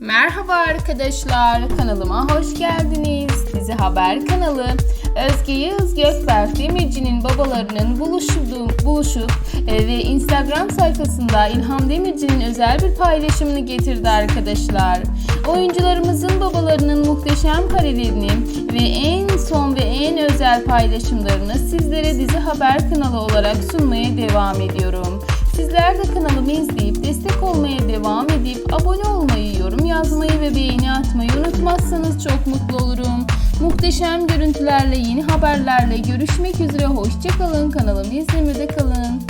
Merhaba arkadaşlar, kanalıma hoş geldiniz. Dizi Haber kanalı. Özge Yağız Gökberk Demirci'nin babalarının buluşup, buluşup e, ve Instagram sayfasında İlham Demirci'nin özel bir paylaşımını getirdi arkadaşlar. Oyuncularımızın babalarının muhteşem karelerini ve en son ve en özel paylaşımlarını sizlere Dizi Haber kanalı olarak sunmaya devam ediyorum. Sizler de kanalımı izleyip destek olmaya devam edip abone olmayı, unutmazsanız çok mutlu olurum. Muhteşem görüntülerle, yeni haberlerle görüşmek üzere. Hoşçakalın. Kanalımı izlemede kalın.